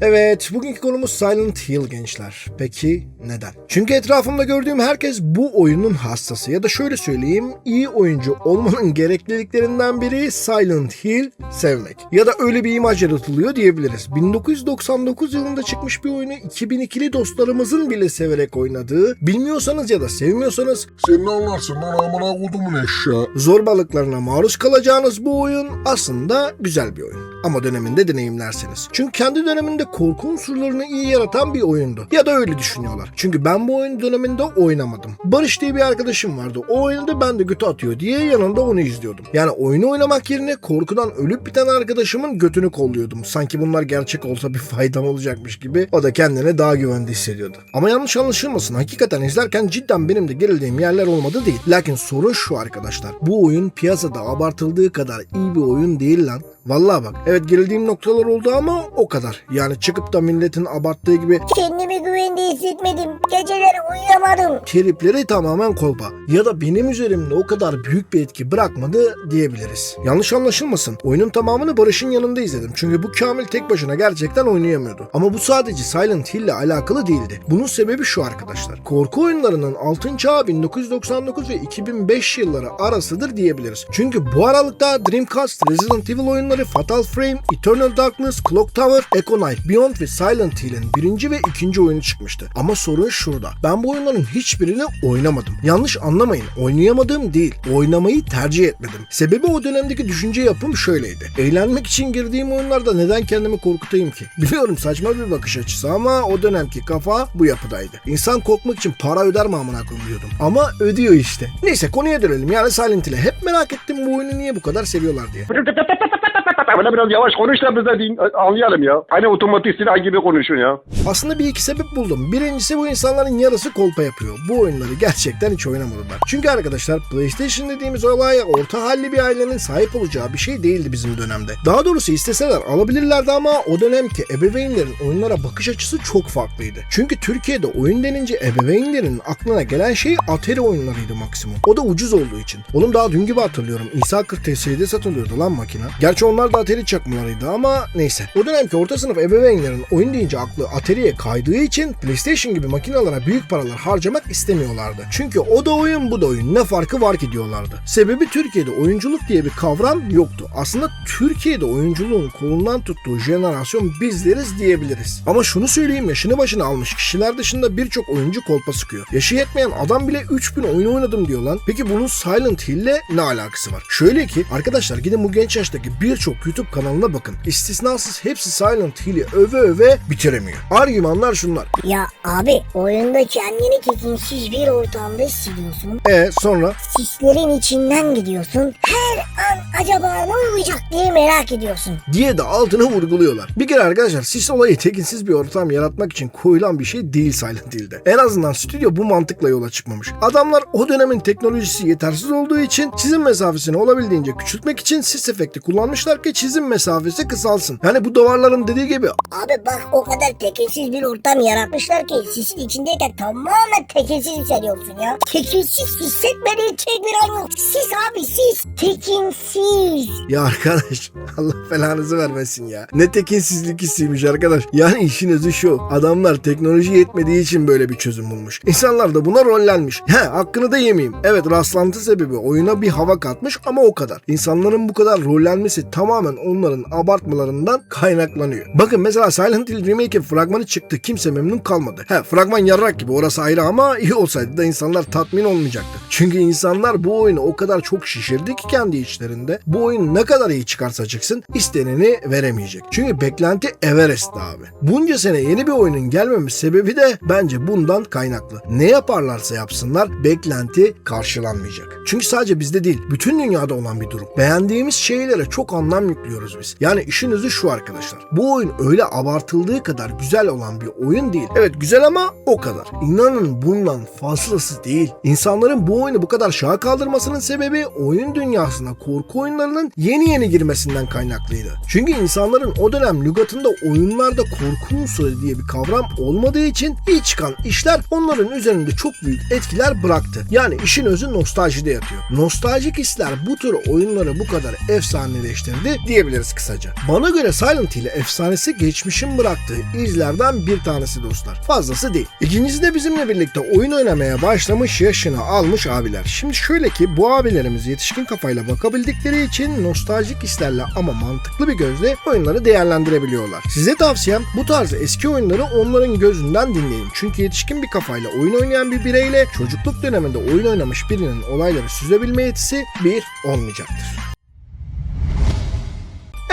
Evet, bugünkü konumuz Silent Hill gençler. Peki neden? Çünkü etrafımda gördüğüm herkes bu oyunun hastası ya da şöyle söyleyeyim, iyi oyuncu olmanın gerekliliklerinden biri Silent Hill sevmek. Ya da öyle bir imaj yaratılıyor diyebiliriz. 1999 yılında çıkmış bir oyunu 2002'li dostlarımızın bile severek oynadığı, bilmiyorsanız ya da sevmiyorsanız Sen ne anlarsın lan amına kodumun eşya. zorbalıklarına maruz kalacağınız bu oyun aslında güzel bir oyun. Ama döneminde deneyimlerseniz. Çünkü kendi döneminde korku unsurlarını iyi yaratan bir oyundu. Ya da öyle düşünüyorlar. Çünkü ben bu oyun döneminde oynamadım. Barış diye bir arkadaşım vardı. O oynadı ben de götü atıyor diye yanında onu izliyordum. Yani oyunu oynamak yerine korkudan ölüp biten arkadaşımın götünü kolluyordum. Sanki bunlar gerçek olsa bir faydam olacakmış gibi. O da kendine daha güvende hissediyordu. Ama yanlış anlaşılmasın. Hakikaten izlerken cidden benim de gerildiğim yerler olmadı değil. Lakin sorun şu arkadaşlar. Bu oyun piyasada abartıldığı kadar iyi bir oyun değil lan. Vallahi bak evet gerildiğim noktalar oldu ama o kadar. Yani çıkıp da milletin abarttığı gibi Kendimi güvende hissetmedim. Geceleri uyuyamadım. tripleri tamamen kolpa. Ya da benim üzerimde o kadar büyük bir etki bırakmadı diyebiliriz. Yanlış anlaşılmasın. Oyunun tamamını Barış'ın yanında izledim. Çünkü bu Kamil tek başına gerçekten oynayamıyordu. Ama bu sadece Silent Hill ile alakalı değildi. Bunun sebebi şu arkadaşlar. Korku oyunlarının altın çağı 1999 ve 2005 yılları arasıdır diyebiliriz. Çünkü bu aralıkta Dreamcast, Resident Evil oyunları, Fatal Frame, Eternal Darkness, Clock Tower, Echo Knight Beyond ve Silent Hill'in birinci ve ikinci oyunu çıkmıştı. Ama sorun şurada. Ben bu oyunların hiçbirini oynamadım. Yanlış anlamayın. Oynayamadığım değil. Oynamayı tercih etmedim. Sebebi o dönemdeki düşünce yapım şöyleydi. Eğlenmek için girdiğim oyunlarda neden kendimi korkutayım ki? Biliyorum saçma bir bakış açısı ama o dönemki kafa bu yapıdaydı. İnsan korkmak için para öder mi amına koyayım diyordum. Ama ödüyor işte. Neyse konuya dönelim. Yani Silent Hill'e hep merak ettim bu oyunu niye bu kadar seviyorlar diye. Böyle biraz yavaş konuş da biz de anlayalım ya. Hani otomatik silah gibi konuşun ya. Aslında bir iki sebep buldum. Birincisi bu insanların yarısı kolpa yapıyor. Bu oyunları gerçekten hiç oynamadılar. Çünkü arkadaşlar PlayStation dediğimiz olay orta halli bir ailenin sahip olacağı bir şey değildi bizim dönemde. Daha doğrusu isteseler alabilirlerdi ama o dönemki ebeveynlerin oyunlara bakış açısı çok farklıydı. Çünkü Türkiye'de oyun denince ebeveynlerin aklına gelen şey Atari oyunlarıydı maksimum. O da ucuz olduğu için. Oğlum daha dün gibi hatırlıyorum. İsa 40 TS'de satılıyordu lan makine. Gerçi onlar da Atari çakmalarıydı ama neyse. O dönemki orta sınıf ebeveynlerin oyun deyince aklı Atari'ye kaydığı için PlayStation gibi makinalara büyük paralar harcamak istemiyorlardı. Çünkü o da oyun bu da oyun ne farkı var ki diyorlardı. Sebebi Türkiye'de oyunculuk diye bir kavram yoktu. Aslında Türkiye'de oyunculuğun kolundan tuttuğu jenerasyon bizleriz diyebiliriz. Ama şunu söyleyeyim yaşını başına almış kişiler dışında birçok oyuncu kolpa sıkıyor. Yaşı yetmeyen adam bile 3000 oyun oynadım diyor lan. Peki bunun Silent Hill'le ne alakası var? Şöyle ki arkadaşlar gidin bu genç yaştaki birçok YouTube kanalına bakın. İstisnasız hepsi Silent Hill'i öve öve bitiremiyor. Argümanlar şunlar. Ya abi oyunda kendini tekinsiz bir ortamda hissediyorsun. E sonra Sislerin içinden gidiyorsun. Her an acaba ne olacak diye merak ediyorsun. diye de altını vurguluyorlar. Bir kere arkadaşlar sis olayı tekinsiz bir ortam yaratmak için koyulan bir şey değil Silent Hill'de. En azından stüdyo bu mantıkla yola çıkmamış. Adamlar o dönemin teknolojisi yetersiz olduğu için çizim mesafesini olabildiğince küçültmek için sis efekti kullanmışlar ki çizim mesafesi kısalsın. Yani bu duvarların dediği gibi Abi bak o kadar tekinsiz bir ortam yaratmışlar ki sisin içindeyken tamamen tekinsiz hissediyorsun ya. Tekinsiz hissetmediğin tek bir an yok. Sis abi sis. Tekinsiz. ya arkadaş Allah belanızı vermesin ya. Ne tekinsizlik hissiymiş arkadaş. Yani işin özü şu. Adamlar teknoloji yetmediği için böyle bir çözüm bulmuş. İnsanlar da buna rollenmiş. He hakkını da yemeyeyim. Evet rastlantı sebebi oyuna bir hava katmış ama o kadar. İnsanların bu kadar rollenmesi tamamen onların abartmalarından kaynaklanıyor. Bakın mesela Silent Hill Remake'in fragmanı çıktı. Kimse memnun kalmadı. He fragman yarrak gibi orası ayrı ama iyi olsaydı da insanlar tatmin olmayacaktı. Çünkü insanlar bu oyunu o kadar çok şişirdi ki kendi içlerinde. Bu oyun ne kadar iyi çıkarsa çıksın isteneni veremeyecek. Çünkü beklenti Everest abi. Bunca sene yeni bir oyunun gelmemesi sebebi de bence bundan kaynaklı. Ne yaparlarsa yapsınlar beklenti karşılanmayacak. Çünkü sadece bizde değil bütün dünyada olan bir durum. Beğendiğimiz şeylere çok anlam yüklüyoruz biz. Yani işin özü şu arkadaşlar. Bu oyun öyle abartıldığı kadar güzel olan bir oyun değil. Evet güzel ama o kadar. İnanın bundan fazlası değil. İnsanların bu oyunu bu kadar şaha kaldırmasının sebebi oyun dünyasına korku oyunlarının yeni yeni girmesinden kaynaklıydı. Çünkü insanların o dönem lügatında oyunlarda korku unsuru diye bir kavram olmadığı için ilk çıkan işler onların üzerinde çok büyük etkiler bıraktı. Yani işin özü nostaljide yatıyor. Nostaljik hisler bu tür oyunları bu kadar efsaneleştirdi filmiydi diyebiliriz kısaca. Bana göre Silent Hill efsanesi geçmişin bıraktığı izlerden bir tanesi dostlar. Fazlası değil. İkincisi de bizimle birlikte oyun oynamaya başlamış yaşını almış abiler. Şimdi şöyle ki bu abilerimiz yetişkin kafayla bakabildikleri için nostaljik hislerle ama mantıklı bir gözle oyunları değerlendirebiliyorlar. Size tavsiyem bu tarz eski oyunları onların gözünden dinleyin. Çünkü yetişkin bir kafayla oyun oynayan bir bireyle çocukluk döneminde oyun oynamış birinin olayları süzebilme yetisi bir olmayacaktır.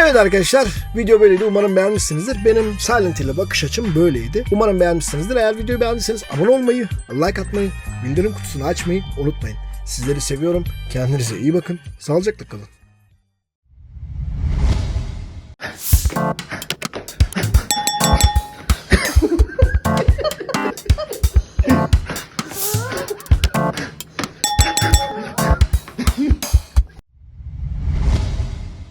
Evet arkadaşlar video böyleydi. Umarım beğenmişsinizdir. Benim Silent Hill'e bakış açım böyleydi. Umarım beğenmişsinizdir. Eğer videoyu beğendiyseniz abone olmayı, like atmayı, bildirim kutusunu açmayı unutmayın. Sizleri seviyorum. Kendinize iyi bakın. Sağlıcakla kalın.